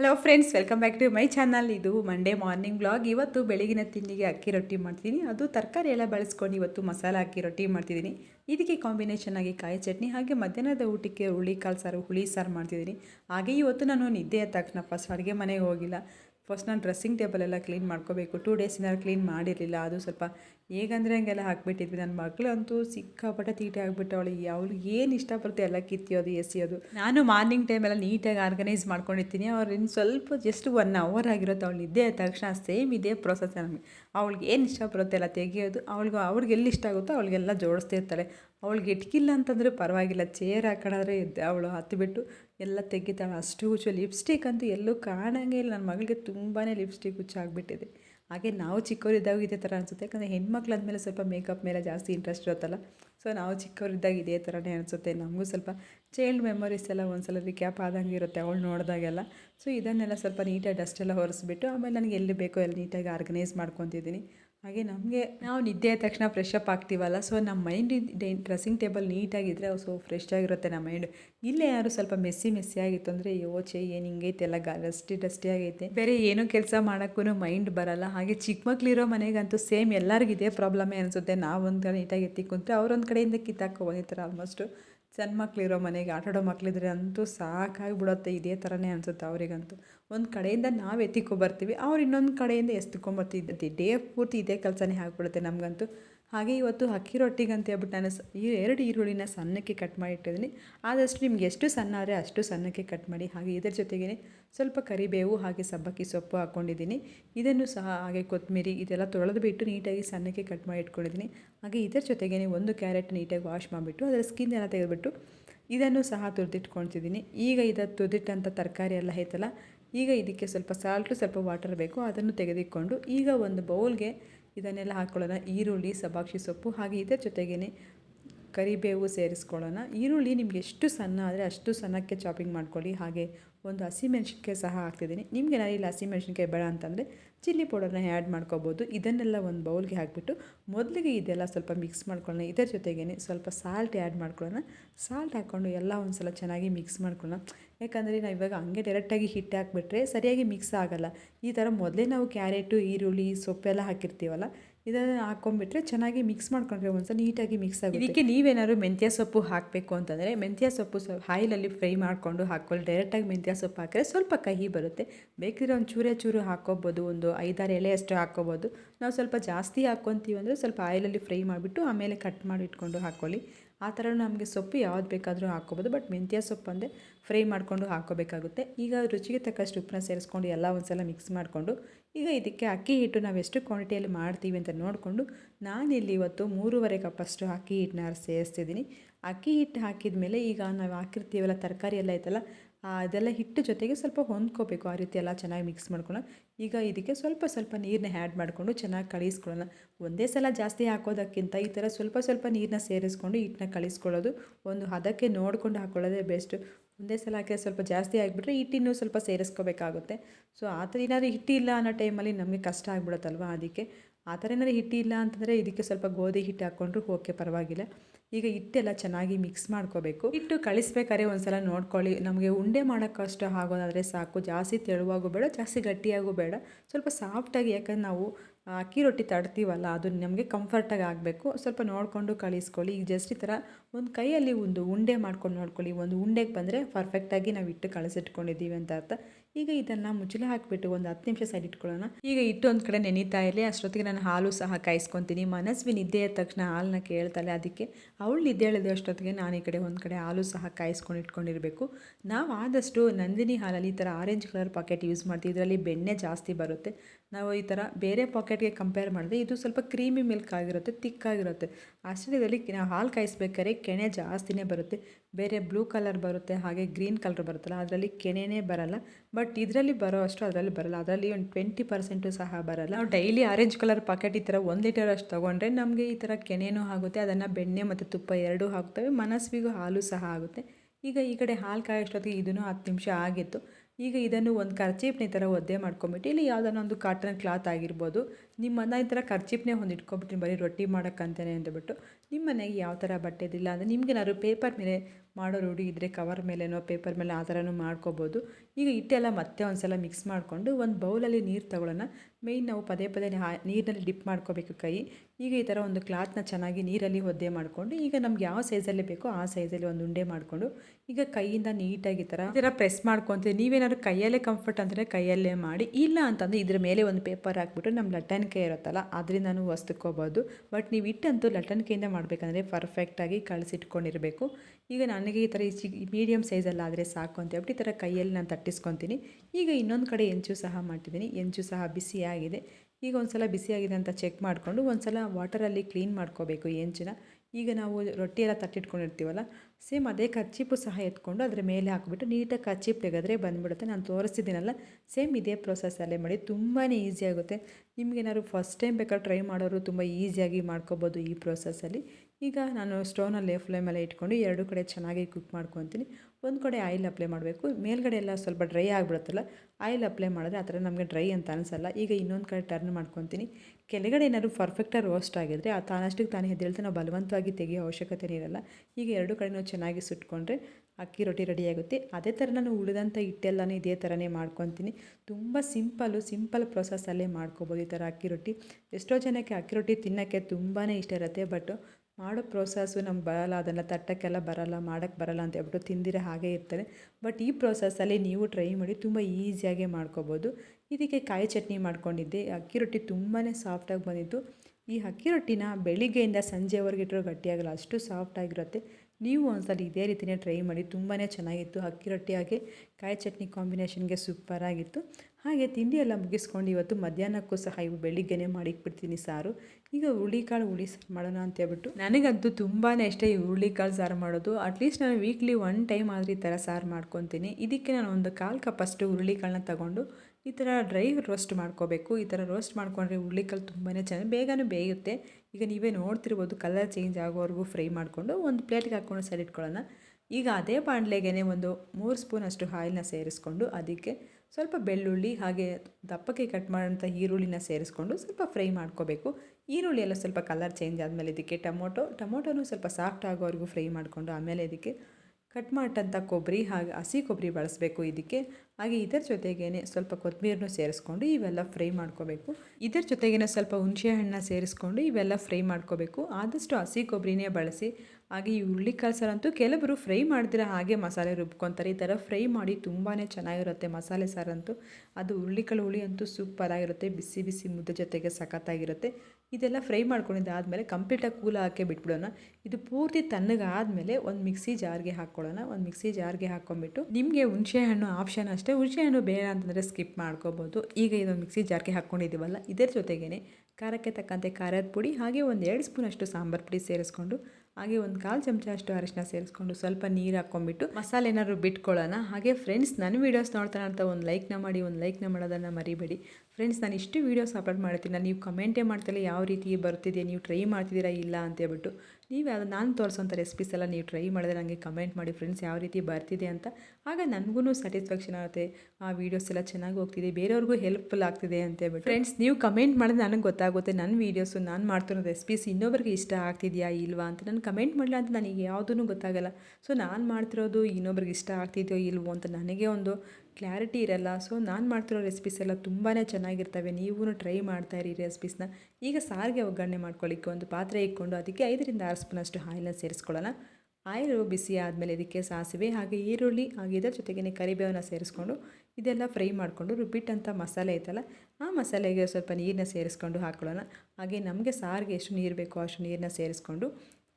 Hello friends welcome back to my channel ಇದು Monday morning blog ಇವತ್ತು ಬೆಳಗಿನ ತಿಂಡಿಗೆ ಅಕ್ಕಿ ರೊಟ್ಟಿ ಮಾಡ್ತೀನಿ ಅದು ತರಕಾರಿ ಎಲ್ಲ ಬಳಸ್ಕೊಂಡು ಇವತ್ತು ಮಸಾಲ ಅಕ್ಕಿ ರೊಟ್ಟಿ ಮಾಡ್ತಿದ್ದೀನಿ. ಇದಕ್ಕೆ ಕಾಂಬಿನೇಷನ್ ಆಗಿ ಕಾಯಿ ಚಟ್ನಿ ಹಾಗೆ ಮಧ್ಯಾಹ್ನದ ಊಟಕ್ಕೆ ಹುಳಿ ಕಾಳು ಸಾರು, ಹುಳಿ ಸಾರು ಮಾಡ್ತಿದ್ದೀನಿ. ಹಾಗೆ ಇವತ್ತು ನಾನು ನಿದ್ದೆ ಎದ್ದ ತಕ್ಷಣ ಫಸ್ಟ್ ಅಡುಗೆ ಮನೆಗೆ ಹೋಗಿಲ್ಲ. ಫಸ್ಟ್ ನಾನು ಡ್ರೆಸ್ಸಿಂಗ್ ಟೇಬಲ್ ಎಲ್ಲ ಕ್ಲೀನ್ ಮಾಡ್ಕೋಬೇಕು. ಟೂ ಡೇಸಿಂದ ಕ್ಲೀನ್ ಮಾಡಿರಲಿಲ್ಲ. ಅದು ಸ್ವಲ್ಪ ಹೇಗಂದರೆ ಹಂಗೆಲ್ಲ ಹಾಕ್ಬಿಟ್ಟಿದ್ವಿ. ನನ್ನ ಮಕ್ಕಳಂತೂ ಸಿಕ್ಕಾಪಟ್ಟೆ ತೀಟೆ ಆಗಿಬಿಟ್ಟು ಅವಳು. ಏನು ಏನು ಇಷ್ಟಪಡುತ್ತೆ ಎಲ್ಲ ಕಿತ್ತಿಯೋದು, ಎಸೆಯೋದು. ನಾನು ಮಾರ್ನಿಂಗ್ ಟೈಮೆಲ್ಲ ನೀಟಾಗಿ ಆರ್ಗನೈಸ್ ಮಾಡ್ಕೊಂಡಿರ್ತೀನಿ. ಅವ್ರು ಇನ್ನು ಸ್ವಲ್ಪ ಜಸ್ಟ್ ಒನ್ ಅವರ್ ಆಗಿರೋದು ಅವಳು ನಿದ್ದೆ ತಕ್ಷಣ ಸೇಮ್ ಇದೇ ಪ್ರೊಸೆಸ್ ನಮಗೆ. ಅವಳಿಗೆ ಏನು ಇಷ್ಟ ಬರುತ್ತೆ ಎಲ್ಲ ತೆಗೆಯೋದು, ಅವಳಿಗೆ ಅವ್ಳಿಗೆ ಎಲ್ಲಿ ಇಷ್ಟ ಆಗುತ್ತೋ ಅವಳಿಗೆಲ್ಲ ಜೋಡಿಸ್ತಿರ್ತಾಳೆ. ಅವಳಿಗೆ ಇಟ್ಕಿಲ್ಲ ಅಂತಂದರೆ ಪರವಾಗಿಲ್ಲ, ಚೇರ್ ಹಾಕೊಂಡ್ರೆ ಅವಳು ಹತ್ತಿಬಿಟ್ಟು ಎಲ್ಲ ತೆಗಿತಾಳೆ. ಅಷ್ಟು ಹುಚ್ಚು, ಲಿಪ್ಸ್ಟಿಕ್ ಅಂತೂ ಎಲ್ಲೂ ಕಾಣಂಗೆ ಇಲ್ಲ. ನನ್ನ ಮಗಳಿಗೆ ತುಂಬಾ ಲಿಪ್ಸ್ಟಿಕ್ ಹುಚ್ಚಾಗ್ಬಿಟ್ಟಿದೆ. ಹಾಗೆ ನಾವು ಚಿಕ್ಕವರಿದ್ದಾಗ ಇದೇ ಥರ ಅನಿಸುತ್ತೆ. ಯಾಕಂದರೆ ಹೆಣ್ಮಕ್ಳು ಅಂದಮೇಲೆ ಸ್ವಲ್ಪ ಮೇಕಪ್ ಮೇಲೆ ಜಾಸ್ತಿ ಇಂಟ್ರೆಸ್ಟ್ ಇರುತ್ತಲ್ಲ. ಸೊ ನಾವು ಚಿಕ್ಕವರಿದ್ದಾಗ ಇದೇ ಥರನೇ ಅನಿಸುತ್ತೆ. ನಮಗೂ ಸ್ವಲ್ಪ ಚೈಲ್ಡ್ ಮೆಮೊರೀಸ್ ಎಲ್ಲ ಒಂದ್ಸಲ ರಿಕ್ಯಾಪ್ ಆದಂಗೆ ಇರುತ್ತೆ ಅವಳು ನೋಡಿದಾಗೆಲ್ಲ. ಸೊ ಇದನ್ನೆಲ್ಲ ಸ್ವಲ್ಪ ನೀಟಾಗಿ ಡಸ್ಟ್ ಎಲ್ಲ ಒರೆಸ್ಬಿಟ್ಟು ಆಮೇಲೆ ನನಗೆ ಎಲ್ಲಿ ಬೇಕೋ ಎಲ್ಲಿ ನೀಟಾಗಿ ಆರ್ಗನೈಸ್ ಮಾಡ್ಕೊತಿದ್ದೀನಿ. ಹಾಗೆ ನಮಗೆ ನಾವು ನಿದ್ದೆ ಆದ ತಕ್ಷಣ ಫ್ರೆಶ್ ಅಪ್ ಆಗ್ತೀವಲ್ಲ ಸೊ ನಮ್ಮ ಮೈಂಡ್ ಡ್ರೆಸ್ಸಿಂಗ್ ಟೇಬಲ್ ನೀಟಾಗಿದ್ದರೆ ಸೊ ಫ್ರೆಶ್ ಆಗಿರುತ್ತೆ ನಮ್ಮ ಮೈಂಡ್ ಇಲ್ಲೇ ಯಾರು ಸ್ವಲ್ಪ ಮೆಸ್ಸಿ ಮೆಸ್ಸಿ ಆಗಿತ್ತು ಅಂದರೆ ಯೋಚೆ ಏನು ಹಿಂಗೈತೆ ಎಲ್ಲ ಡಸ್ಟಿ ಡಸ್ಟಿ ಆಗೈತೆ. ಬೇರೆ ಏನೂ ಕೆಲಸ ಮಾಡೋಕ್ಕೂ ಮೈಂಡ್ ಬರಲ್ಲ. ಹಾಗೆ ಚಿಕ್ಕ ಮಕ್ಕಳಿರೋ ಮನೆಗಂತೂ ಸೇಮ್ ಎಲ್ಲರಿಗೂ ಇದೇ ಪ್ರಾಬ್ಲಮೇ ಅನಿಸುತ್ತೆ. ನಾವು ಒಂದು ಕಡೆ ನೀಟಾಗಿ ಎತ್ತಿ ಕುಂತ್ರೆ ಅವ್ರೊಂದು ಕಡೆಯಿಂದ ಕಿತ್ತಾಕೊ ಥರ ಆಲ್ಮೋಸ್ಟು ಸಣ್ಣ ಮಕ್ಕಳಿರೋ ಮನೆಗೆ, ಆಟಾಡೋ ಮಕ್ಕಳಿದ್ರೆ ಅಂತೂ ಸಾಕಾಗಿಬಿಡುತ್ತೆ. ಇದೇ ಥರನೇ ಅನಿಸುತ್ತೆ ಅವರಿಗಂತೂ. ಒಂದು ಕಡೆಯಿಂದ ನಾವು ಎತ್ತಿಕೊ ಬರ್ತೀವಿ, ಅವ್ರು ಇನ್ನೊಂದು ಕಡೆಯಿಂದ ಎಸ್ತ್ಕೊಂಬರ್ತಿದ್ದೆ ಡೇ ಪೂರ್ತಿ ಇದೇ ಕೆಲಸನೇ ಆಗಿಬಿಡುತ್ತೆ ನಮಗಂತೂ. ಹಾಗೆ ಇವತ್ತು ಅಕ್ಕಿ ರೊಟ್ಟಿಗೆ ಅಂತ ಹೇಳ್ಬಿಟ್ಟು ನಾನು ಈ ಎರಡು ಈರುಳ್ಳಿನ ಸಣ್ಣಕ್ಕೆ ಕಟ್ ಮಾಡಿ ಇಟ್ಟಿದ್ದೀನಿ. ಆದಷ್ಟು ನಿಮ್ಗೆ ಎಷ್ಟು ಸಣ್ಣ ಆದರೆ ಅಷ್ಟು ಸಣ್ಣಕ್ಕೆ ಕಟ್ ಮಾಡಿ. ಹಾಗೆ ಇದರ ಜೊತೆಗೆ ಸ್ವಲ್ಪ ಕರಿಬೇವು ಹಾಗೆ ಸಬ್ಬಕ್ಕಿ ಸೊಪ್ಪು ಹಾಕ್ಕೊಂಡಿದ್ದೀನಿ ಇದನ್ನು ಸಹ ಹಾಗೆ ಕೊತ್ತಂಬರಿ ಇದೆಲ್ಲ ತೊಳೆದು ಬಿಟ್ಟು ನೀಟಾಗಿ ಸಣ್ಣಕ್ಕೆ ಕಟ್ ಮಾಡಿ ಇಟ್ಕೊಂಡಿದ್ದೀನಿ. ಹಾಗೆ ಇದರ ಜೊತೆಗೆ ಒಂದು ಕ್ಯಾರೆಟ್ ನೀಟಾಗಿ ವಾಶ್ ಮಾಡಿಬಿಟ್ಟು ಅದರ ಸ್ಕಿನ್ ಎಲ್ಲ ತೆಗೆದುಬಿಟ್ಟು ಇದನ್ನು ಸಹ ತುರಿದಿಟ್ಕೊಳ್ತಿದ್ದೀನಿ. ಈಗ ಇದು ತುರಿದಿಟ್ಟಂಥ ತರಕಾರಿ ಎಲ್ಲ ಐತಲ್ಲ, ಈಗ ಇದಕ್ಕೆ ಸ್ವಲ್ಪ ಸಾಲ್ಟು ಸ್ವಲ್ಪ ವಾಟರ್ ಬೇಕು, ಅದನ್ನು ತೆಗೆದುಕೊಂಡು ಈಗ ಒಂದು ಬೌಲ್ಗೆ ಇದನ್ನೆಲ್ಲ ಹಾಕ್ಕೊಳ್ಳೋಣ ಈರುಳ್ಳಿ ಸಬಾಕ್ಷಿ ಸೊಪ್ಪು ಹಾಗೆ ಇದರ ಜೊತೆಗೇ ಕರಿಬೇವು ಸೇರಿಸ್ಕೊಳ್ಳೋಣ. ಈರುಳ್ಳಿ ನಿಮ್ಗೆ ಎಷ್ಟು ಸಣ್ಣ ಆದರೆ ಅಷ್ಟು ಸಣ್ಣಕ್ಕೆ ಚಾಪಿಂಗ್ ಮಾಡ್ಕೊಳ್ಳಿ. ಹಾಗೆ ಒಂದು ಹಸಿಮೆಣ್ಸಿನ್ಕಾಯಿ ಸಹ ಹಾಕ್ತಿದ್ದೀನಿ. ನಿಮಗೆ ನಾನು ಇಲ್ಲಿ ಹಸಿಮೆಣ್ಸಿನ್ಕಾಯಿ ಬೇಡ ಅಂತಂದರೆ ಚಿಲ್ಲಿ ಪೌಡರ್ನ ಆ್ಯಡ್ ಮಾಡ್ಕೋಬೋದು. ಇದನ್ನೆಲ್ಲ ಒಂದು ಬೌಲ್ಗೆ ಹಾಕಿಬಿಟ್ಟು ಮೊದಲಿಗೆ ಇದೆಲ್ಲ ಸ್ವಲ್ಪ ಮಿಕ್ಸ್ ಮಾಡ್ಕೊಳ್ಳೋಣ. ಇದರ ಜೊತೆಗೇ ಸ್ವಲ್ಪ ಸಾಲ್ಟ್ ಆ್ಯಡ್ ಮಾಡ್ಕೊಳ್ಳೋಣ. ಸಾಲ್ಟ್ ಹಾಕ್ಕೊಂಡು ಎಲ್ಲ ಒಂದು ಸಲ ಚೆನ್ನಾಗಿ ಮಿಕ್ಸ್ ಮಾಡ್ಕೊಳ್ಳೋಣ. ಯಾಕಂದರೆ ನಾವು ಇವಾಗ ಹಂಗೆ ಡೈರೆಕ್ಟಾಗಿ ಹಿಟ್ಟು ಹಾಕ್ಬಿಟ್ರೆ ಸರಿಯಾಗಿ ಮಿಕ್ಸ್ ಆಗೋಲ್ಲ. ಈ ಥರ ಮೊದಲೇ ನಾವು ಕ್ಯಾರೆಟು, ಈರುಳ್ಳಿ, ಸೊಪ್ಪೆಲ್ಲ ಹಾಕಿರ್ತೀವಲ್ಲ ಇದನ್ನು ಹಾಕ್ಕೊಂಡ್ಬಿಟ್ರೆ ಚೆನ್ನಾಗಿ ಮಿಕ್ಸ್ ಮಾಡ್ಕೊಂಡ್ರೆ ಒಂದ್ಸಲ ನೀಟಾಗಿ ಮಿಕ್ಸ್ ಆಗುತ್ತೆ. ಇದಕ್ಕೆ ನೀವೇನಾದ್ರು ಮೆಂತ್ಯ ಸೊಪ್ಪು ಹಾಕಬೇಕು ಅಂತಂದರೆ ಮೆಂತ್ಯ ಸೊಪ್ಪು ಸ್ವಲ್ಪ ಆಯಿಲಲ್ಲಿ ಫ್ರೈ ಮಾಡಿಕೊಂಡು ಹಾಕ್ಕೊಳ್ಳಿ ಡೈರೆಕ್ಟಾಗಿ ಮೆಂತ್ಯ ಸೊಪ್ಪು ಹಾಕಿದ್ರೆ ಸ್ವಲ್ಪ ಕಹಿ ಬರುತ್ತೆ. ಬೇಕಿದ್ರೆ ಒಂದು ಚೂರೇ ಚೂರು ಹಾಕ್ಕೋಬೋದು, ಒಂದು ಐದಾರು ಎಲೆ ಅಷ್ಟು ಹಾಕ್ಕೋಬೋದು. ನಾವು ಸ್ವಲ್ಪ ಜಾಸ್ತಿ ಹಾಕ್ಕೊತೀವಿ ಅಂದರೆ ಸ್ವಲ್ಪ ಆಯಿಲಲ್ಲಿ ಫ್ರೈ ಮಾಡಿಬಿಟ್ಟು ಆಮೇಲೆ ಕಟ್ ಮಾಡಿ ಇಟ್ಕೊಂಡು ಹಾಕ್ಕೊಳ್ಳಿ ಆ ಥರ ನಮಗೆ ಸೊಪ್ಪು ಯಾವ್ದು ಬೇಕಾದರೂ ಹಾಕ್ಕೋಬೋದು ಬಟ್ ಮೆಂತ್ಯ ಸೊಪ್ಪು ಅಂದರೆ ಫ್ರೈ ಮಾಡಿಕೊಂಡು ಹಾಕ್ಕೋಬೇಕಾಗುತ್ತೆ. ಈಗ ರುಚಿಗೆ ತಕ್ಕಷ್ಟು ಉಪ್ಪನ್ನ ಸೇರಿಸ್ಕೊಂಡು ಎಲ್ಲ ಒಂದು ಸಲ ಮಿಕ್ಸ್ ಮಾಡಿಕೊಂಡು ಈಗ ಇದಕ್ಕೆ ಅಕ್ಕಿ ಹಿಟ್ಟು ನಾವು ಎಷ್ಟು ಕ್ವಾಂಟಿಟಿಯಲ್ಲಿ ಮಾಡ್ತೀವಿ ಅಂತ ನೋಡಿಕೊಂಡು ನಾನಿಲ್ಲಿ ಇವತ್ತು ಮೂರುವರೆ ಕಪ್ಪಷ್ಟು ಅಕ್ಕಿ ಹಿಟ್ಟನ್ನ ಸೇರಿಸ್ತಿದ್ದೀನಿ ಅಕ್ಕಿ ಹಿಟ್ಟು ಹಾಕಿದ ಮೇಲೆ ಈಗ ನಾವು ಹಾಕಿರ್ತೀವಲ್ಲ ತರಕಾರಿ ಎಲ್ಲ ಐತಲ್ಲ ಅದೆಲ್ಲ ಹಿಟ್ಟು ಜೊತೆಗೆ ಸ್ವಲ್ಪ ಹೊಂದ್ಕೋಬೇಕು. ಆ ರೀತಿ ಎಲ್ಲ ಚೆನ್ನಾಗಿ ಮಿಕ್ಸ್ ಮಾಡ್ಕೊಳ್ಳೋಣ. ಈಗ ಇದಕ್ಕೆ ಸ್ವಲ್ಪ ಸ್ವಲ್ಪ ನೀರನ್ನ ಆ್ಯಡ್ ಮಾಡಿಕೊಂಡು ಚೆನ್ನಾಗಿ ಕಳಿಸ್ಕೊಳ್ಳೋಣ. ಒಂದೇ ಸಲ ಜಾಸ್ತಿ ಹಾಕೋದಕ್ಕಿಂತ ಈ ಥರ ಸ್ವಲ್ಪ ಸ್ವಲ್ಪ ನೀರನ್ನ ಸೇರಿಸ್ಕೊಂಡು ಹಿಟ್ಟನ್ನ ಕಳಿಸ್ಕೊಳ್ಳೋದು ಒಂದು ಹದಕ್ಕೆ ನೋಡಿಕೊಂಡು ಹಾಕ್ಕೊಳ್ಳೋದೇ ಬೆಸ್ಟ್ ಒಂದೇ ಸಲ ಹಾಕಿದ್ರೆ ಸ್ವಲ್ಪ ಜಾಸ್ತಿ ಆಗಿಬಿಟ್ರೆ ಹಿಟ್ಟಿನೂ ಸ್ವಲ್ಪ ಸೇರಿಸ್ಕೋಬೇಕಾಗುತ್ತೆ. ಸೊ ಆ ಥರ ಏನಾದರೂ ಹಿಟ್ಟಿಲ್ಲ ಅನ್ನೋ ಟೈಮಲ್ಲಿ ನಮಗೆ ಕಷ್ಟ ಆಗಿಬಿಡುತ್ತಲ್ವ ಅದಕ್ಕೆ? ಆ ಥರ ಹಿಟ್ಟಿ ಹಿಟ್ಟಿಲ್ಲ ಅಂತಂದರೆ ಇದಕ್ಕೆ ಸ್ವಲ್ಪ ಗೋಧಿ ಹಿಟ್ಟು ಹಾಕ್ಕೊಂಡ್ರೂ ಓಕೆ, ಪರವಾಗಿಲ್ಲ. ಈಗ ಹಿಟ್ಟೆಲ್ಲ ಚೆನ್ನಾಗಿ ಮಿಕ್ಸ್ ಮಾಡ್ಕೋಬೇಕು. ಹಿಟ್ಟು ಕಳಿಸ್ಬೇಕಾದ್ರೆ ಒಂದ್ಸಲ ನೋಡ್ಕೊಳ್ಳಿ. ನಮಗೆ ಉಂಡೆ ಮಾಡೋಕ್ಕಷ್ಟು ಆಗೋದಾದರೆ ಸಾಕು. ಜಾಸ್ತಿ ತೆಳುವಾಗೂ ಬೇಡ, ಜಾಸ್ತಿ ಗಟ್ಟಿಯಾಗೂ ಬೇಡ. ಸ್ವಲ್ಪ ಸಾಫ್ಟಾಗಿ ಯಾಕಂದ್ರೆ ನಾವು ಅಕ್ಕಿ ರೊಟ್ಟಿ ತಡ್ತೀವಲ್ಲ ಅದು ನಮಗೆ ಕಂಫರ್ಟಾಗಿ ಆಗಬೇಕು. ಸ್ವಲ್ಪ ನೋಡಿಕೊಂಡು ಕಳಿಸ್ಕೊಳ್ಳಿ. ಈಗ ಜಸ್ಟ್ ಈ ಥರ ಒಂದು ಕೈಯಲ್ಲಿ ಒಂದು ಉಂಡೆ ಮಾಡ್ಕೊಂಡು ನೋಡ್ಕೊಳ್ಳಿ. ಒಂದು ಉಂಡೆಗೆ ಬಂದರೆ ಪರ್ಫೆಕ್ಟಾಗಿ ನಾವು ಇಟ್ಟು ಕಳಿಸಿಟ್ಕೊಂಡಿದ್ದೀವಿ ಅಂತ ಅರ್ಥ. ಈಗ ಇದನ್ನು ಮುಚ್ಚಲ ಹಾಕಿಬಿಟ್ಟು ಒಂದು ಹತ್ತು ನಿಮಿಷ ಸೈಡ್ ಇಟ್ಕೊಳ್ಳೋಣ. ಈಗ ಇಟ್ಟು ಒಂದು ಕಡೆ ನೆನೀತಾ ಇರಲಿ, ಅಷ್ಟೊತ್ತಿಗೆ ನಾನು ಹಾಲು ಸಹ ಕಾಯಿಸ್ಕೊತೀನಿ. ಮನಸ್ವಿ ನಿದ್ದೆ ಎದ್ದ ತಕ್ಷಣ ಹಾಲನ್ನ ಕೇಳ್ತಾಳೆ. ಅದಕ್ಕೆ ಅವಳು ನಿದ್ದೆ ಹೇಳಿದ ಅಷ್ಟೊತ್ತಿಗೆ ನಾನು ಈ ಕಡೆ ಒಂದು ಕಡೆ ಹಾಲು ಸಹ ಕಾಯಿಸ್ಕೊಂಡು ಇಟ್ಕೊಂಡಿರಬೇಕು. ನಾವು ಆದಷ್ಟು ನಂದಿನಿ ಹಾಲಲ್ಲಿ ಈ ಥರ ಆರೆಂಜ್ ಕಲರ್ ಪಾಕೆಟ್ ಯೂಸ್ ಮಾಡ್ತೀವಿ. ಇದರಲ್ಲಿ ಬೆಣ್ಣೆ ಜಾಸ್ತಿ ಬರುತ್ತೆ. ನಾವು ಈ ಥರ ಬೇರೆ ಪಾಕೆಟ್ಗೆ ಕಂಪೇರ್ ಮಾಡಿದ್ರೆ ಇದು ಸ್ವಲ್ಪ ಕ್ರೀಮಿ ಮಿಲ್ಕ್ ಆಗಿರುತ್ತೆ ತಿಕ್ಕಾಗಿರುತ್ತೆ ಇದರಲ್ಲಿ ನಾವು ಹಾಲು ಕಾಯಿಸ್ಬೇಕಾದ್ರೆ ಕೆಣೆ ಜಾಸ್ತಿನೇ ಬರುತ್ತೆ. ಬೇರೆ ಬ್ಲೂ ಕಲರ್ ಬರುತ್ತೆ, ಹಾಗೆ ಗ್ರೀನ್ ಕಲರ್ ಬರುತ್ತಲ್ಲ, ಅದರಲ್ಲಿ ಕೆನೆನೇ ಬರಲ್ಲ. ಇದರಲ್ಲಿ ಬರೋ ಅಷ್ಟು ಅದರಲ್ಲಿ ಬರಲ್ಲ. ಅದರಲ್ಲಿ ಒಂದು ಟ್ವೆಂಟಿ ಪರ್ಸೆಂಟು ಸಹ ಬರಲ್ಲ. ನಾವು ಡೈಲಿ ಆರೆಂಜ್ ಕಲರ್ ಪಾಕೆಟ್ ಈ ಥರ ಒಂದು ಲೀಟರ್ ಅಷ್ಟು ತೊಗೊಂಡ್ರೆ ನಮಗೆ ಈ ಥರ ಕೆನೆಯೂ ಆಗುತ್ತೆ, ಅದನ್ನು ಬೆಣ್ಣೆ ಮತ್ತು ತುಪ್ಪ ಎರಡೂ ಹಾಕ್ತವೆ. ಮನಸ್ವಿಗೂ ಹಾಲು ಸಹ ಆಗುತ್ತೆ. ಈಗ ಈ ಕಡೆ ಹಾಲು ಕಾಯೋಷ್ಟೊತ್ತಿಗೆ ಇದನ್ನು ಹತ್ತು ನಿಮಿಷ ಆಗಿತ್ತು. ಈಗ ಇದನ್ನು ಒಂದು ಕರ್ಚೀಪ್ನ ಥರ ಒದ್ದೆ ಮಾಡ್ಕೊಂಬಿಟ್ಟು, ಇಲ್ಲಿ ಯಾವುದಾನ ಒಂದು ಕಾಟನ್ ಕ್ಲಾತ್ ಆಗಿರ್ಬೋದು ನಿಮ್ಮ ಮನೆ ಈ ಥರ ಕರ್ಚೀಪ್ನೇ ಒಂದು ಇಟ್ಕೊಬಿಟ್ಟು ಬರೀ ರೊಟ್ಟಿ ಮಾಡೋಕ್ಕಂತಲೇ ಅಂದ್ಬಿಟ್ಟು ನಿಮ್ಮ ಮನೆಗೆ ಯಾವ ಥರ ಬಟ್ಟೆದಿಲ್ಲ ಅಂದರೆ ನಿಮ್ಗೇನಾದ್ರು ಪೇಪರ್ ಮೇಲೆ ಮಾಡೋ ರೂಢಿ ಇದ್ದರೆ ಕವರ್ ಮೇಲೇನೋ ಪೇಪರ್ ಮೇಲೆ ಆ ಥರನೂ ಮಾಡ್ಕೋಬೋದು. ಈಗ ಹಿಟ್ಟೆಲ್ಲ ಮತ್ತೆ ಒಂದು ಸಲ ಮಿಕ್ಸ್ ಮಾಡಿಕೊಂಡು ಒಂದು ಬೌಲಲ್ಲಿ ನೀರು ತಗೊಳ್ಳೋಣ. ಮೇಯ್ನ್ ನಾವು ಪದೇ ಪದೇ ನೀರಿನಲ್ಲಿ ಡಿಪ್ ಮಾಡ್ಕೋಬೇಕು ಕೈ. ಈಗ ಈ ಥರ ಒಂದು ಕ್ಲಾತ್ನ ಚೆನ್ನಾಗಿ ನೀರಲ್ಲಿ ಒದ್ದೆ ಮಾಡಿಕೊಂಡು, ಈಗ ನಮ್ಗೆ ಯಾವ ಸೈಜಲ್ಲಿ ಬೇಕೋ ಆ ಸೈಜಲ್ಲಿ ಒಂದು ಉಂಡೆ ಮಾಡಿಕೊಂಡು, ಈಗ ಕೈಯಿಂದ ನೀಟಾಗಿ ಈ ಥರ ಈ ಥರ ಪ್ರೆಸ್ ಮಾಡ್ಕೊತೀವಿ ನೀವೇನಾದ್ರು ಕೈಯಲ್ಲೇ ಕಂಫರ್ಟ್ ಅಂದರೆ ಕೈಯಲ್ಲೇ ಮಾಡಿ, ಇಲ್ಲ ಅಂತಂದರೆ ಇದ್ರ ಮೇಲೆ ಒಂದು ಪೇಪರ್ ಹಾಕ್ಬಿಟ್ಟು ನಮ್ಮ ಕೈ ಇರುತ್ತಲ್ಲ ಅದರಿಂದನೂ ಹೊಸ್ದುಕೋಬೋದು ಬಟ್ ನೀವು ಇಟ್ಟಂತೂ ಲಟ್ಟಣಿಕೆಯಿಂದ ಮಾಡಬೇಕಂದ್ರೆ ಪರ್ಫೆಕ್ಟಾಗಿ ಕಳಿಸಿಟ್ಕೊಂಡಿರಬೇಕು. ಈಗ ನನಗೆ ಈ ಥರ ಈ ಮೀಡಿಯಮ್ ಸೈಜಲ್ಲಾದರೆ ಸಾಕು ಅಂತ ಹೇಳ್ಬಿಟ್ಟು ಈ ಥರ ಕೈಯಲ್ಲಿ ನಾನು ತಟ್ಟಿಸ್ಕೊತೀನಿ. ಈಗ ಇನ್ನೊಂದು ಕಡೆ ಹೆಂಚು ಸಹ ಮಾಡ್ತಿದ್ದೀನಿ. ಹೆಂಚು ಸಹ ಬಿಸಿಯಾಗಿದೆ ಈಗ ಒಂದು ಸಲ ಬಿಸಿಯಾಗಿದೆ ಅಂತ ಚೆಕ್ ಮಾಡಿಕೊಂಡು ಒಂದು ಸಲ ವಾಟರಲ್ಲಿ ಕ್ಲೀನ್ ಮಾಡ್ಕೋಬೇಕು ಈ ಹೆಂಚಿನ. ಈಗ ನಾವು ರೊಟ್ಟಿ ಎಲ್ಲ ತಟ್ಟಿಟ್ಕೊಂಡಿರ್ತೀವಲ್ಲ ಸೇಮ್ ಅದೇ ಕರ್ಚೀಪು ಸಹ ಎತ್ಕೊಂಡು ಅದರ ಮೇಲೆ ಹಾಕ್ಬಿಟ್ಟು ನೀಟಾಗಿ ಕರ್ಚೀಪ್ ತೆಗೆದ್ರೆ ಬಂದುಬಿಡುತ್ತೆ. ನಾನು ತೋರಿಸ್ತಿದ್ದೀನಲ್ಲ, ಸೇಮ್ ಇದೇ ಪ್ರೊಸೆಸ್ಸಲ್ಲೇ ಮಾಡಿ ತುಂಬಾ ಈಸಿ ಆಗುತ್ತೆ. ನಿಮಗೇನಾದ್ರು ಫಸ್ಟ್ ಟೈಮ್ ಬೇಕಾದ್ರೆ ಟ್ರೈ ಮಾಡೋರು ತುಂಬ ಈಸಿಯಾಗಿ ಮಾಡ್ಕೋಬೋದು ಈ ಪ್ರೊಸೆಸ್ಸಲ್ಲಿ ಈಗ ನಾನು ಸ್ಟೋನಲ್ಲಿ ಫ್ಲೇಮಲ್ಲೇ ಇಟ್ಕೊಂಡು ಎರಡು ಕಡೆ ಚೆನ್ನಾಗಿ ಕುಕ್ ಮಾಡ್ಕೊತೀನಿ. ಒಂದು ಕಡೆ ಆಯಿಲ್ ಅಪ್ಲೈ ಮಾಡಬೇಕು. ಮೇಲ್ಗಡೆ ಎಲ್ಲ ಸ್ವಲ್ಪ ಡ್ರೈ ಆಗಿಬಿಡುತ್ತಲ್ಲ ಆಯಿಲ್ ಅಪ್ಲೈ ಮಾಡಿದ್ರೆ ಆ ಥರ ನಮಗೆ ಡ್ರೈ ಅಂತ ಅನಿಸಲ್ಲ. ಈಗ ಇನ್ನೊಂದು ಕಡೆ ಟರ್ನ್ ಮಾಡ್ಕೊತೀನಿ. ಕೆಳಗಡೆ ಏನಾದ್ರು ಪರ್ಫೆಕ್ಟಾಗಿ ರೋಸ್ಟ್ ಆಗಿದ್ರೆ ಆ ತಾನಷ್ಟಕ್ಕೆ ತಾನೇ ಎದ್ದೇಳ್ತಾ ನಾವು ಬಲವಂತವಾಗಿ ತೆಗೆಯೋ ಅವಶ್ಯಕತೆ ಇರಲ್ಲ. ಈಗ ಎರಡು ಕಡೆನೂ ಚೆನ್ನಾಗಿ ಸುಟ್ಕೊಂಡ್ರೆ ಅಕ್ಕಿ ರೊಟ್ಟಿ ರೆಡಿಯಾಗುತ್ತೆ ಅದೇ ಥರ ನಾನು ಉಳಿದಂಥ ಹಿಟ್ಟೆಲ್ಲನೂ ಇದೇ ಥರನೇ ಮಾಡ್ಕೊತೀನಿ. ತುಂಬ ಸಿಂಪಲ್ಲು, ಸಿಂಪಲ್ ಪ್ರೊಸೆಸ್ಸಲ್ಲೇ ಮಾಡ್ಕೋಬೋದು ಈ ಥರ ಅಕ್ಕಿ ರೊಟ್ಟಿ. ಎಷ್ಟೋ ಜನಕ್ಕೆ ಅಕ್ಕಿ ರೊಟ್ಟಿ ತಿನ್ನೋಕ್ಕೆ ತುಂಬಾ ಇಷ್ಟ ಇರುತ್ತೆ ಬಟ್ ಮಾಡೋ ಪ್ರೋಸೆಸ್ಸು ನಮ್ಗೆ ಬರಲ್ಲ ಅದನ್ನು ತಟ್ಟಕ್ಕೆಲ್ಲ ಬರಲ್ಲ ಮಾಡೋಕ್ಕೆ ಬರಲ್ಲ ಅಂತ ಹೇಳ್ಬಿಟ್ಟು ತಿಂದಿರೋ ಹಾಗೆ ಇರ್ತಾರೆ ಬಟ್ ಈ ಪ್ರೋಸೆಸ್ಸಲ್ಲಿ ನೀವು ಟ್ರೈ ಮಾಡಿ ತುಂಬ ಈಸಿಯಾಗೆ ಮಾಡ್ಕೋಬೋದು. ಇದಕ್ಕೆ ಕಾಯಿ ಚಟ್ನಿ ಮಾಡ್ಕೊಂಡಿದ್ದೆ. ಅಕ್ಕಿ ರೊಟ್ಟಿ ತುಂಬಾ ಸಾಫ್ಟಾಗಿ ಬಂದಿತ್ತು. ಈ ಅಕ್ಕಿ ರೊಟ್ಟಿನ ಬೆಳಿಗ್ಗೆಯಿಂದ ಸಂಜೆವರೆಗೆ ಇಟ್ಟರೂ ಗಟ್ಟಿಯಾಗಲ್ಲ, ಅಷ್ಟು ಸಾಫ್ಟಾಗಿರುತ್ತೆ ನೀವು ಒಂದ್ಸಲ ಇದೇ ರೀತಿಯೇ ಟ್ರೈ ಮಾಡಿ ತುಂಬಾ ಚೆನ್ನಾಗಿತ್ತು. ಅಕ್ಕಿ ರೊಟ್ಟಿ ಹಾಗೆ ಕಾಯಿ ಚಟ್ನಿ ಕಾಂಬಿನೇಷನ್ಗೆ ಸೂಪರಾಗಿತ್ತು ಹಾಗೆ ತಿಂಡಿ ಎಲ್ಲ ಮುಗಿಸ್ಕೊಂಡು ಇವತ್ತು ಮಧ್ಯಾಹ್ನಕ್ಕೂ ಸಹ ಇವು ಬೆಳಿಗ್ಗೆನೇ ಮಾಡಿಕ್ಬಿಡ್ತೀನಿ ಸಾರು. ಈಗ ಹುರುಳಿಕಾಳು ಹುಳಿ ಸಾರು ಮಾಡೋಣ ಅಂತ ಹೇಳ್ಬಿಟ್ಟು ನನಗಂತೂ ತುಂಬಾ ಇಷ್ಟ ಈ ಹುರುಳಿಕಾಳು ಸಾರು ಮಾಡೋದು. ಅಟ್ಲೀಸ್ಟ್ ನಾನು ವೀಕ್ಲಿ ಒನ್ ಟೈಮ್ ಆದರೆ ಈ ಥರ ಸಾರು ಮಾಡ್ಕೊತೀನಿ. ಇದಕ್ಕೆ ನಾನು ಒಂದು ಕಾಲು ಕಪ್ಪಷ್ಟು ಹುರುಳಿಕಾಳನ್ನ ತಗೊಂಡು ಈ ಥರ ಡ್ರೈ ರೋಸ್ಟ್ ಮಾಡ್ಕೋಬೇಕು. ಈ ಥರ ರೋಸ್ಟ್ ಮಾಡ್ಕೊಂಡ್ರೆ ಹುರುಳಿಕಾಳು ತುಂಬಾ ಚೆನ್ನಾಗಿ ಬೇಗನೂ ಬೇಯುತ್ತೆ. ಈಗ ನೀವೇ ನೋಡ್ತಿರ್ಬೋದು ಕಲರ್ ಚೇಂಜ್ ಆಗೋವರೆಗೂ ಫ್ರೈ ಮಾಡಿಕೊಂಡು ಒಂದು ಪ್ಲೇಟ್ಗೆ ಹಾಕ್ಕೊಂಡು ಸೈಡ್ ಇಟ್ಕೊಳ್ಳೋಣ. ಈಗ ಅದೇ ಬಾಣಲೆಗೆ ಒಂದು ಮೂರು ಸ್ಪೂನ್ ಅಷ್ಟು ಆಯಿಲ್ನ ಸೇರಿಸ್ಕೊಂಡು ಅದಕ್ಕೆ ಸ್ವಲ್ಪ ಬೆಳ್ಳುಳ್ಳಿ ಹಾಗೆ ದಪ್ಪಕ್ಕೆ ಕಟ್ ಮಾಡೋಂಥ ಈರುಳ್ಳಿನ ಸೇರಿಸ್ಕೊಂಡು ಸ್ವಲ್ಪ ಫ್ರೈ ಮಾಡ್ಕೋಬೇಕು. ಈರುಳ್ಳಿ ಎಲ್ಲ ಸ್ವಲ್ಪ ಕಲರ್ ಚೇಂಜ್ ಆದಮೇಲೆ ಇದಕ್ಕೆ ಟೊಮೊಟೊ, ಟೊಮೊಟೊನೂ ಸ್ವಲ್ಪ ಸಾಫ್ಟ್ ಆಗೋವರೆಗೂ ಫ್ರೈ ಮಾಡಿಕೊಂಡು ಆಮೇಲೆ ಇದಕ್ಕೆ ಕಟ್ ಮಾಡಿದಂಥ ಕೊಬ್ಬರಿ ಹಾಗೆ ಹಸಿ ಕೊಬ್ಬರಿ ಬಳಸಬೇಕು ಇದಕ್ಕೆ. ಹಾಗೆ ಇದರ ಜೊತೆಗೇನೆ ಸ್ವಲ್ಪ ಕೊತ್ತಂಬರಿನೂ ಸೇರಿಸ್ಕೊಂಡು ಇವೆಲ್ಲ ಫ್ರೈ ಮಾಡ್ಕೋಬೇಕು. ಇದರ ಜೊತೆಗೇನೆ ಸ್ವಲ್ಪ ಹುಣಸೆ ಹಣ್ಣನ್ನ ಸೇರಿಸ್ಕೊಂಡು ಇವೆಲ್ಲ ಫ್ರೈ ಮಾಡ್ಕೋಬೇಕು. ಆದಷ್ಟು ಹಸಿ ಕೊಬ್ಬರಿನೇ ಬಳಸಿ ಹಾಗೆ ಈ ಹುರುಳಿಕಾಳು ಸಾರಂತೂ ಕೆಲವರು ಫ್ರೈ ಮಾಡಿದ್ರೆ ಹಾಗೆ ಮಸಾಲೆ ರುಬ್ಕೊತಾರೆ. ಈ ಥರ ಫ್ರೈ ಮಾಡಿ ತುಂಬಾ ಚೆನ್ನಾಗಿರುತ್ತೆ ಮಸಾಲೆ ಸಾರಂತೂ. ಅದು ಹುರುಳಿಕಾಳು ಹುಳಿ ಅಂತೂ ಸೂಪರಾಗಿರುತ್ತೆ ಬಿಸಿ ಬಿಸಿ ಮುದ್ದೆ ಜೊತೆಗೆ ಸಖತ್ತಾಗಿರುತ್ತೆ. ಇದೆಲ್ಲ ಫ್ರೈ ಮಾಡ್ಕೊಂಡಿದ್ದಾದಮೇಲೆ ಕಂಪ್ಲೀಟಾಗಿ ಕೂಲ ಹಾಕಿ ಬಿಟ್ಬಿಡೋಣ. ಇದು ಪೂರ್ತಿ ತಣ್ಣಗಾದಮೇಲೆ ಒಂದು ಮಿಕ್ಸಿ ಜಾರ್ಗೆ ಹಾಕ್ಕೊಳ್ಳೋಣ. ಒಂದು ಮಿಕ್ಸಿ ಜಾರ್ಗೆ ಹಾಕ್ಕೊಂಬಿಟ್ಟು ನಿಮಗೆ ಹುಣಸೆ ಹಣ್ಣು ಆಪ್ಷನ್ ಅಷ್ಟೇ. ಹುಣಸೆ ಹಣ್ಣು ಬೇಡ ಅಂತಂದರೆ ಸ್ಕಿಪ್ ಮಾಡ್ಕೋಬೋದು. ಈಗ ಇದೊಂದು ಮಿಕ್ಸಿ ಜಾರ್ಗೆ ಹಾಕ್ಕೊಂಡಿದ್ದೀವಲ್ಲ ಇದರ ಜೊತೆಗೇ ಖಾರಕ್ಕೆ ತಕ್ಕಂತೆ ಖಾರದ ಪುಡಿ ಹಾಗೆ ಒಂದು ಎರಡು ಸ್ಪೂನಷ್ಟು ಸಾಂಬಾರು ಪುಡಿ ಸೇರಿಸ್ಕೊಂಡು ಹಾಗೆ ಒಂದು ಕಾಲು ಚಮಚ ಅಷ್ಟು ಅರಿಶಿನ ಸೇರಿಸ್ಕೊಂಡು ಸ್ವಲ್ಪ ನೀರು ಹಾಕ್ಕೊಂಬಿಟ್ಟು ಮಸಾಲೆ ಏನಾದ್ರು ಬಿಟ್ಕೊಳ್ಳೋಣ. ಹಾಗೆ ಫ್ರೆಂಡ್ಸ್ ನನ್ನ ವೀಡಿಯೋಸ್ ನೋಡ್ತಾನೆ ಅಂತ ಒಂದು ಲೈಕ್ನ ಮಾಡಿ, ಒಂದು ಲೈಕ್ನ ಮಾಡೋದನ್ನು ಮರಿಬೇಡಿ. ಫ್ರೆಂಡ್ಸ್ ನಾನು ಇಷ್ಟು ವೀಡಿಯೋಸ್ ಅಪ್ಲೋಡ್ ಮಾಡ್ತೀನಿ. ನೀವು ಕಮೆಂಟೇ ಮಾಡ್ತಿಲ್ಲ, ಯಾವ ರೀತಿ ಬರ್ತಿದೆ ನೀವು ಟ್ರೈ ಮಾಡ್ತಿದ್ದೀರಾ ಇಲ್ಲ ಅಂತೇಳ್ಬಿಟ್ಟು ನೀವು ಅದು ನಾನು ತೋರಿಸೋಂಥ ರೆಸಿಪೀಸ್ ಎಲ್ಲ ನೀವು ಟ್ರೈ ಮಾಡಿದ್ರೆ ನನಗೆ ಕಮೆಂಟ್ ಮಾಡಿ. ಫ್ರೆಂಡ್ಸ್ ಯಾವ ರೀತಿ ಬರ್ತಿದೆ ಅಂತ. ಆಗ ನನಗೂ ಸ್ಯಾಟಿಸ್ಫ್ಯಾಕ್ಷನ್ ಆಗುತ್ತೆ. ಆ ವೀಡಿಯೋಸ್ ಎಲ್ಲ ಚೆನ್ನಾಗಿ ಹೋಗ್ತಿದೆ. ಬೇರೆಯವ್ರಿಗೂ ಹೆಲ್ಪ್ಫುಲ್ ಆಗ್ತಿದೆ ಅಂತೇಳ್ಬಿಟ್ಟು ಫ್ರೆಂಡ್ಸ್ ನೀವು ಕಮೆಂಟ್ ಮಾಡಿದ್ರೆ ನನಗೆ ಗೊತ್ತಾಗುತ್ತೆ. ನನ್ನ ವೀಡಿಯೋಸು ನಾನು ಮಾಡ್ತಿರೋ ರೆಸಿಪೀಸ್ ಇನ್ನೊಬ್ರಿಗೆ ಇಷ್ಟ ಆಗ್ತಿದೆಯಾ, ಇಲ್ವಾ ಅಂತ. ನಾನು ಕಮೆಂಟ್ ಮಾಡಲಿಲ್ಲ ಅಂತ ನನಗೆ ಯಾವುದೂ ಗೊತ್ತಾಗಲ್ಲ. ಸೊ ನಾನು ಮಾಡ್ತಿರೋದು ಇನ್ನೊಬ್ರಿಗೆ ಇಷ್ಟ ಆಗ್ತಿದೆಯೋ, ಇಲ್ವೋ ಅಂತ ನನಗೆ ಒಂದು ಕ್ಲಾರಿಟಿ ಇರಲ್ಲ. ಸೊ ನಾನು ಮಾಡ್ತಿರೋ ರೆಸಿಪೀಸ್ ಎಲ್ಲ ತುಂಬಾ ಚೆನ್ನಾಗಿರ್ತವೆ. ನೀವು ಟ್ರೈ ಮಾಡ್ತಾ ಇರಿ ರೆಸಿಪೀಸ್ನ ಈಗ ಸಾರಿಗೆ ಒಗ್ಗರಣೆ ಮಾಡ್ಕೊಳ್ಳಿಕ್ಕೆ ಒಂದು ಪಾತ್ರೆ ಇಟ್ಕೊಂಡು ಅದಕ್ಕೆ ಐದರಿಂದ ಆರು ಸ್ಪೂನಷ್ಟು ಆಯಿಲನ್ನು ಸೇರಿಸ್ಕೊಳ್ಳೋಣ. ಆಯಿಲು ಬಿಸಿ ಆದಮೇಲೆ ಇದಕ್ಕೆ ಸಾಸಿವೆ ಹಾಗೆ ಈರುಳ್ಳಿ ಹಾಗೆ ಇದರ ಜೊತೆಗೇ ಕರಿಬೇವನ್ನ ಸೇರಿಸ್ಕೊಂಡು ಇದೆಲ್ಲ ಫ್ರೈ ಮಾಡಿಕೊಂಡು ರುಬ್ಬಿಟ್ಟಂಥ ಮಸಾಲೆ ಐತಲ್ಲ, ಆ ಮಸಾಲೆಗೆ ಸ್ವಲ್ಪ ನೀರನ್ನ ಸೇರಿಸ್ಕೊಂಡು ಹಾಕ್ಕೊಳ್ಳೋಣ ಹಾಗೆ ನಮಗೆ ಸಾರಿಗೆ ಎಷ್ಟು ನೀರು ಬೇಕೋ ಅಷ್ಟು ನೀರನ್ನ ಸೇರಿಸ್ಕೊಂಡು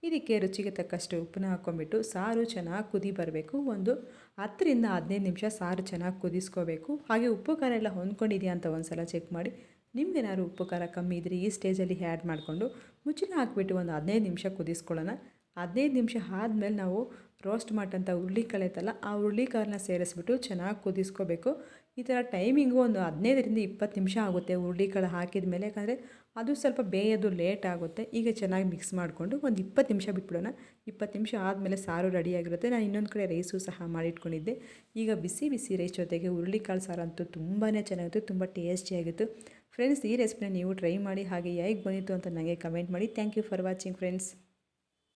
ಇದಕ್ಕೆ ರುಚಿಗೆ ತಕ್ಕಷ್ಟು ಉಪ್ಪನ್ನ ಹಾಕ್ಕೊಂಬಿಟ್ಟು ಸಾರು ಚೆನ್ನಾಗಿ ಕುದಿ ಬರಬೇಕು. ಒಂದು ಹತ್ತರಿಂದ ಹದಿನೈದು ನಿಮಿಷ ಸಾರು ಚೆನ್ನಾಗಿ ಕುದಿಸ್ಕೋಬೇಕು. ಹಾಗೆ ಉಪ್ಪು ಖಾರ ಎಲ್ಲ ಹೊಂದ್ಕೊಂಡಿದೆಯಾ ಅಂತ ಒಂದು ಸಲ ಚೆಕ್ ಮಾಡಿ. ನಿಮ್ಗೇನಾದ್ರು ಉಪ್ಪು ಖಾರ ಕಮ್ಮಿ ಇದ್ದರೆ ಈ ಸ್ಟೇಜಲ್ಲಿ ಆ್ಯಡ್ ಮಾಡಿಕೊಂಡು ಮುಚ್ಚಿನ ಹಾಕ್ಬಿಟ್ಟು ಒಂದು ಹದಿನೈದು ನಿಮಿಷ ಕುದಿಸ್ಕೊಳ್ಳೋಣ. ಹದಿನೈದು ನಿಮಿಷ ಆದಮೇಲೆ ನಾವು ರೋಸ್ಟ್ ಮಾಡಿದಂಥ ಹುರುಳಿಕಾಳು ಐತಲ್ಲ ಆ ಹುರುಳಿಕಾಳನ್ನ ಸೇರಿಸ್ಬಿಟ್ಟು ಚೆನ್ನಾಗಿ ಕುದಿಸ್ಕೋಬೇಕು. ಈ ಥರ ಟೈಮಿಂಗು ಒಂದು ಹದಿನೈದರಿಂದ ಇಪ್ಪತ್ತು ನಿಮಿಷ ಆಗುತ್ತೆ ಹುರುಳಿಕಾಳು ಹಾಕಿದ ಮೇಲೆ, ಯಾಕಂದರೆ ಅದು ಸ್ವಲ್ಪ ಬೇಯೋದು ಲೇಟ್ ಆಗುತ್ತೆ. ಈಗ ಚೆನ್ನಾಗಿ ಮಿಕ್ಸ್ ಮಾಡಿಕೊಂಡು ಒಂದು ಇಪ್ಪತ್ತು ನಿಮಿಷ ಬಿಟ್ಬಿಡೋಣ. ಇಪ್ಪತ್ತು ನಿಮಿಷ ಆದಮೇಲೆ ಸಾರು ರೆಡಿಯಾಗಿರುತ್ತೆ ನಾನು ಇನ್ನೊಂದು ಕಡೆ ರೈಸು ಸಹ ಮಾಡಿಟ್ಕೊಂಡಿದ್ದೆ. ಈಗ ಬಿಸಿ ಬಿಸಿ ರೈಸ್ ಜೊತೆಗೆ ಹುರುಳಿಕಾಳು ಸಾರು ಅಂತೂ ತುಂಬಾ ಚೆನ್ನಾಗಿತ್ತು, ತುಂಬ ಟೇಸ್ಟಿಯಾಗಿತ್ತು ಫ್ರೆಂಡ್ಸ್ ಈ ರೆಸಿಪಿನ ನೀವು ಟ್ರೈ ಮಾಡಿ, ಹಾಗೆ ಹೇಗೆ ಬಂದಿತ್ತು ಅಂತ ನನಗೆ ಕಮೆಂಟ್ ಮಾಡಿ. Thank you for watching friends